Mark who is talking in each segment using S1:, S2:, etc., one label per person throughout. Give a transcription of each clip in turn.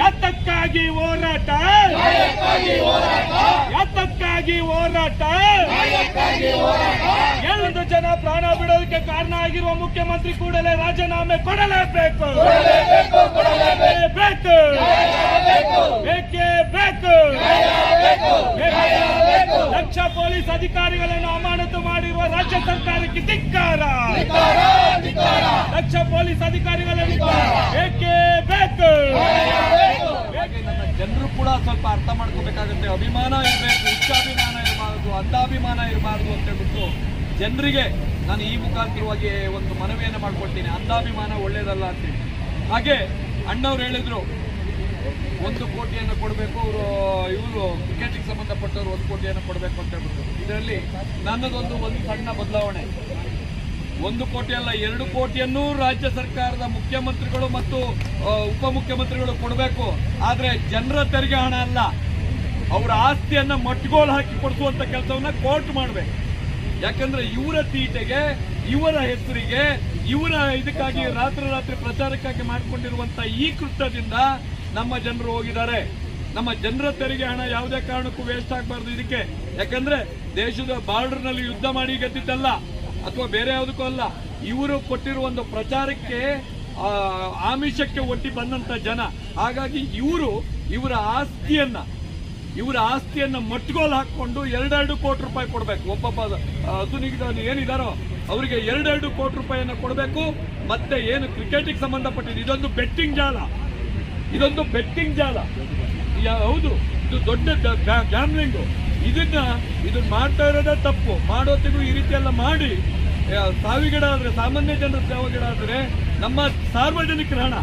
S1: ಯಾತಕ್ಕಾಗಿ ಹೋರಾಟ. ಯಾತಕ್ಕಾಗಿ ಹೋರಾಟ. ಏಳೆಂಟು ಜನ ಪ್ರಾಣ ಬಿಡೋದಕ್ಕೆ ಕಾರಣ ಆಗಿರುವ ಮುಖ್ಯಮಂತ್ರಿ ಕೂಡಲೇ ರಾಜೀನಾಮೆ ಕೊಡಲೇಬೇಕು. ಬೇಕು ಬೇಕೇ ಬೇಕು. ಲಕ್ಷ ಪೊಲೀಸ್ ಅಧಿಕಾರಿಗಳನ್ನು ಅಮಾನತು ಮಾಡಿರುವ ರಾಜ್ಯ ಸರ್ಕಾರಕ್ಕೆ ಧಿಕ್ಕಾರ. ಲಕ್ಷ ಪೊಲೀಸ್ ಅಧಿಕಾರಿಗಳನ್ನು ಬೇಕೇ
S2: ಕೂಡ ಸ್ವಲ್ಪ ಅರ್ಥ ಮಾಡ್ಕೋಬೇಕಾಗುತ್ತೆ. ಅಭಿಮಾನ ಇರಬೇಕು ಇಚ್ಛಾಭಿಮಾನ ಇರಬಾರ್ದು, ಅಂಧಾಭಿಮಾನ ಇರಬಾರ್ದು ಅಂತ ಹೇಳ್ಬಿಟ್ಟು ಜನರಿಗೆ ನಾನು ಈ ಮುಖಾಂತರವಾಗಿ ಒಂದು ಮನವಿಯನ್ನು ಮಾಡ್ಕೊಳ್ತೀನಿ. ಅಂಧಾಭಿಮಾನ ಒಳ್ಳೇದಲ್ಲ ಅಂತ ಹಾಗೆ ಅಣ್ಣವ್ರು ಹೇಳಿದ್ರು, ಒಂದು ಕೋಟಿಯನ್ನು ಕೊಡಬೇಕು ಅವರು ಇವರು ಕ್ರಿಕೆಟಿಗೆ ಸಂಬಂಧಪಟ್ಟವರು ಒಂದು ಕೋಟಿಯನ್ನು ಕೊಡಬೇಕು ಅಂತ ಹೇಳ್ಬಿಟ್ಟು. ಇದರಲ್ಲಿ ನನ್ನದೊಂದು ಒಂದು ಸಣ್ಣ ಬದಲಾವಣೆ. ಒಂದು ಕೋಟಿ ಅಲ್ಲ, ಎರಡು ಕೋಟಿಯನ್ನು ರಾಜ್ಯ ಸರ್ಕಾರದ ಮುಖ್ಯಮಂತ್ರಿಗಳು ಮತ್ತು ಉಪಮುಖ್ಯಮಂತ್ರಿಗಳು ಕೊಡಬೇಕು. ಆದರೆ ಜನರ ತೆರಿಗೆ ಹಣ ಅಲ್ಲ. ಅವರ ಆಸ್ತಿಯನ್ನ ಮಟ್ಗೋಲು ಹಾಕಿ ಕೊಡಿಸುವಂತ ಕೆಲಸವನ್ನ ಕೋರ್ಟ್ ಮಾಡಬೇಕು. ಯಾಕಂದ್ರೆ ಇವರ ತೀಟೆಗೆ, ಇವರ ಹೆಸರಿಗೆ, ಇವರ ಇದಕ್ಕಾಗಿ ರಾತ್ರಿ ರಾತ್ರಿ ಪ್ರಚಾರಕ್ಕಾಗಿ ಮಾಡಿಕೊಂಡಿರುವಂತ ಈ ಕೃತ್ಯದಿಂದ ನಮ್ಮ ಜನರು ಹೋಗಿದ್ದಾರೆ. ನಮ್ಮ ಜನರ ತೆರಿಗೆ ಹಣ ಯಾವುದೇ ಕಾರಣಕ್ಕೂ ವೇಸ್ಟ್ ಆಗಬಾರ್ದು ಇದಕ್ಕೆ. ಯಾಕಂದ್ರೆ ದೇಶದ ಬಾರ್ಡರ್ನಲ್ಲಿ ಯುದ್ಧ ಮಾಡಿ ಗೆದ್ದಿದ್ದಲ್ಲ. ಅಥವಾ ಬೇರೆ ಯಾವುದಕ್ಕೂ ಅಲ್ಲ, ಇವರು ಕೊಟ್ಟಿರುವ ಒಂದು ಪ್ರಚಾರಕ್ಕೆ ಆಮಿಷಕ್ಕೆ ಒಟ್ಟಿ ಬಂದಂತ ಜನ. ಹಾಗಾಗಿ ಇವರು ಇವರ ಆಸ್ತಿಯನ್ನ ಇವರ ಆಸ್ತಿಯನ್ನ ಮಟ್ಗೋಲ್ ಹಾಕೊಂಡು ಎರಡೆರಡು ಕೋಟಿ ರೂಪಾಯಿ ಕೊಡಬೇಕು. ಒಬ್ಬೊಬ್ಬ ಸುನಿಗಿದವನು ಏನಿದಾರೋ ಅವರಿಗೆ ಎರಡೆರಡು ಕೋಟಿ ರೂಪಾಯಿಯನ್ನ ಕೊಡಬೇಕು. ಮತ್ತೆ ಏನು ಕ್ರಿಕೆಟಿಗೆ ಸಂಬಂಧಪಟ್ಟಿದೆ ಇದೊಂದು ಬೆಟ್ಟಿಂಗ್ ಜಾಲ. ಇದೊಂದು ಬೆಟ್ಟಿಂಗ್ ಜಾಲ. ಹೌದು, ಇದು ದೊಡ್ಡ ಗ್ಯಾಮ್ಲಿಂಗು ಇದನ್ನ ಇದನ್ನ ಮಾಡ್ತಾ ಇರೋದೇ ತಪ್ಪು. ಮಾಡೋತ್ತಿಗೂ ಈ ರೀತಿ ಎಲ್ಲ ಮಾಡಿ ಸಾವಿಗಿಡ ಆದ್ರೆ, ಸಾಮಾನ್ಯ ಜನರ ಸಾವಿಗೀಡಾದ್ರೆ ನಮ್ಮ ಸಾರ್ವಜನಿಕರ ಹಣ.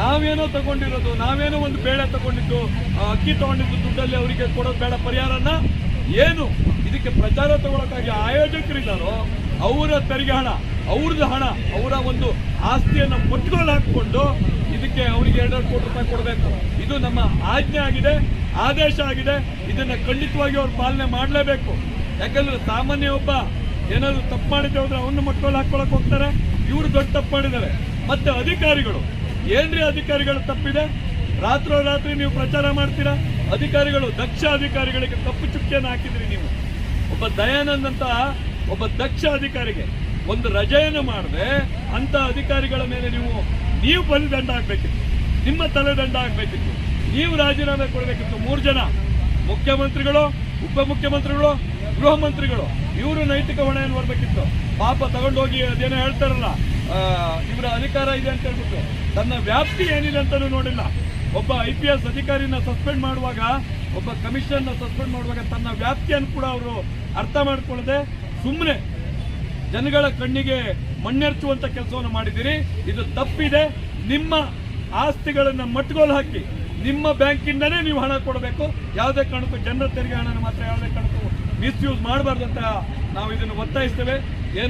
S2: ನಾವೇನೋ ತಗೊಂಡಿರೋದು, ನಾವೇನೋ ಒಂದು ಬೇಳೆ ತಗೊಂಡಿದ್ದು ಅಕ್ಕಿ ತಗೊಂಡಿದ್ದು ದುಡ್ಡಲ್ಲಿ ಅವರಿಗೆ ಕೊಡೋದು ಬೇಡ ಪರಿಹಾರನ ಏನು? ಇದಕ್ಕೆ ಪ್ರಚಾರ ತಗೊಳಕ್ಕಾಗಿ ಆಯೋಜಕರಿದ್ದಾರೋ ಅವರ ತೆರಿಗೆ ಹಣ, ಅವ್ರದ್ದು ಹಣ, ಅವರ ಒಂದು ಆಸ್ತಿಯನ್ನು ಮುಟ್ಗೋಲು ಹಾಕಿಕೊಂಡು ಇದಕ್ಕೆ ಅವರಿಗೆ ಎರಡೆರಡು ಕೋಟಿ ರೂಪಾಯಿ ಕೊಡಬೇಕು. ಇದು ನಮ್ಮ ಆಜ್ಞೆ ಆಗಿದೆ. ಆದೇಶ ಆಗಿದೆ. ಇದನ್ನ ಖಂಡಿತವಾಗಿ ಅವ್ರು ಪಾಲನೆ ಮಾಡಲೇಬೇಕು. ಯಾಕಂದ್ರೆ ಸಾಮಾನ್ಯ ಒಬ್ಬ ಏನಾದ್ರು ತಪ್ಪು ಮಾಡಿದ್ರೆ ಹೋದ್ರೆ ಅವನ್ನ ಮಕ್ಕಳು ಹಾಕೊಳಕ್ ಹೋಗ್ತಾರೆ. ಇವರು ದೊಡ್ಡ ತಪ್ಪು ಮಾಡಿದ್ದಾರೆ. ಮತ್ತೆ ಅಧಿಕಾರಿಗಳು, ಏನ್ರಿ ಅಧಿಕಾರಿಗಳು ತಪ್ಪಿದೆ? ರಾತ್ರೋ ರಾತ್ರಿ ನೀವು ಪ್ರಚಾರ ಮಾಡ್ತೀರಾ? ಅಧಿಕಾರಿಗಳು, ದಕ್ಷ ಅಧಿಕಾರಿಗಳಿಗೆ ತಪ್ಪು ಚುಕ್ಕಿಯನ್ನು ಹಾಕಿದ್ರಿ ನೀವು. ಒಬ್ಬ ದಯಾನಂದ್ ಅಂತ ಒಬ್ಬ ದಕ್ಷ ಅಧಿಕಾರಿಗೆ ಒಂದು ರಜೆಯನ್ನು ಮಾಡದೆ ಅಂತ ಅಧಿಕಾರಿಗಳ ಮೇಲೆ ನೀವು ನೀವು ಬಲಿದಂಡ ಆಗ್ಬೇಕಿತ್ತು ನಿಮ್ಮ ತಲೆದಂಡ ಆಗ್ಬೇಕಿತ್ತು ನೀವು ರಾಜೀನಾಮೆ ಕೊಡಬೇಕಿತ್ತು ಮೂರು ಜನ. ಮುಖ್ಯಮಂತ್ರಿಗಳು, ಉಪಮುಖ್ಯಮಂತ್ರಿಗಳು, ಗೃಹ ಮಂತ್ರಿಗಳು. ಇವರು ನೈತಿಕ ಹೊಣೆಯನ್ನು ಬರಬೇಕಿತ್ತು ಪಾಪ ತಗೊಂಡೋಗಿ ಅದೇನೋ ಹೇಳ್ತಾರಲ್ಲ ಇವರ ಅಧಿಕಾರ ಇದೆ ಅಂತ ಹೇಳ್ಬಿಟ್ಟು. ತನ್ನ ವ್ಯಾಪ್ತಿ ಏನಿದೆ ಅಂತಲೂ ನೋಡಿಲ್ಲ. ಒಬ್ಬ ಐ ಪಿ ಎಸ್ ಅಧಿಕಾರಿನ ಸಸ್ಪೆಂಡ್ ಮಾಡುವಾಗ, ಒಬ್ಬ ಕಮಿಷನ್ನ ಸಸ್ಪೆಂಡ್ ಮಾಡುವಾಗ ತನ್ನ ವ್ಯಾಪ್ತಿಯನ್ನು ಕೂಡ ಅವರು ಅರ್ಥ ಮಾಡಿಕೊಳ್ಳದೆ ಸುಮ್ಮನೆ ಜನಗಳ ಕಣ್ಣಿಗೆ ಮಣ್ಣೆರಚುವಂಥ ಕೆಲಸವನ್ನು ಮಾಡಿದ್ದೀರಿ. ಇದು ತಪ್ಪಿದೆ. ನಿಮ್ಮ ಆಸ್ತಿಗಳನ್ನು ಮಟ್ಗೋಲು ಹಾಕಿ. ನಿಮ್ಮ ಬ್ಯಾಂಕಿಂದನೇ ನೀವು ಹಣ ಕೊಡಬೇಕು. ಯಾವುದೇ ಕಾರಣಕ್ಕೂ ಜನರ ತೆರಿಗೆ ಹಣನ ಮಾತ್ರ ಯಾವುದೇ ಕಾರಣಕ್ಕೂ ಮಿಸ್ಯೂಸ್ ಅಂತ ನಾವು ಇದನ್ನು ಒತ್ತಾಯಿಸ್ತೇವೆ.